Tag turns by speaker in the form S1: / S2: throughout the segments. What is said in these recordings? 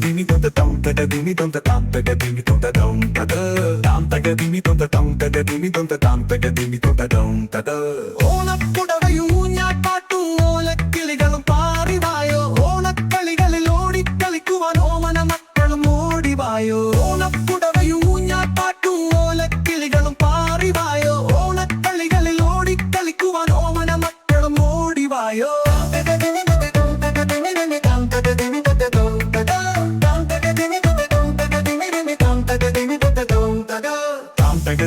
S1: dum da dum da da dum da da dimi dum da dum da da dimi dum da dum da da dimi dum da dum da da ഓണപ്പുടവയും ഊഞ്ഞാട്ടാട്ടും ഓലക്കിളികളും പാറിവായോ ഓണക്കളികളിൽ ഓടിക്കളിക്കുവാൻ ഓമന മക്കളും ഓടിവായോ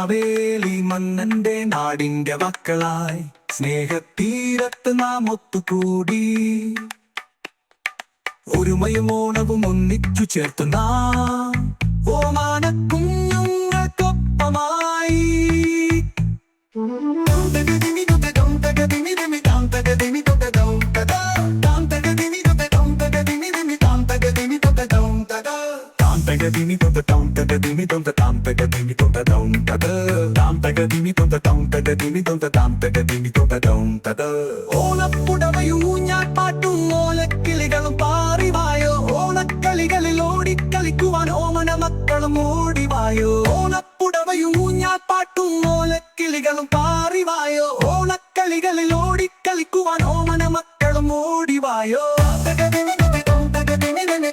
S1: മാവേലി മന്നന്റെ നാടിന്റെ മക്കളായി. സ്നേഹത്തീരത്ത് നാം ഒത്തുകൂടി. ഒരുമയും ഓണവും ഒന്നിച്ചു ചേർത്തു ഓമാന കുഞ്ഞുങ്ങൾക്കൊപ്പമായി. Dum da da Tam taga dimi dum da dum taga dimi dum da dum taga dimi dum da dum da da ഓണപ്പുടവയും ഊഞ്ഞാട്ടാട്ടും ഓലക്കിളികളും പാറിവായോ? ഓണക്കളികളിൽ ഓടിക്കളിക്കുവാൻ ഓമന മക്കളും ഓടിവായോ? ഓണപ്പുടവയും ഊഞ്ഞാട്ടാട്ടും ഓലക്കിളികളും പാറിവായോ? ഓണക്കളികളിൽ ഓടിക്കളിക്കുവാൻ ഓമന മക്കളും ഓടിവായോ? തക ദിമി ദിമി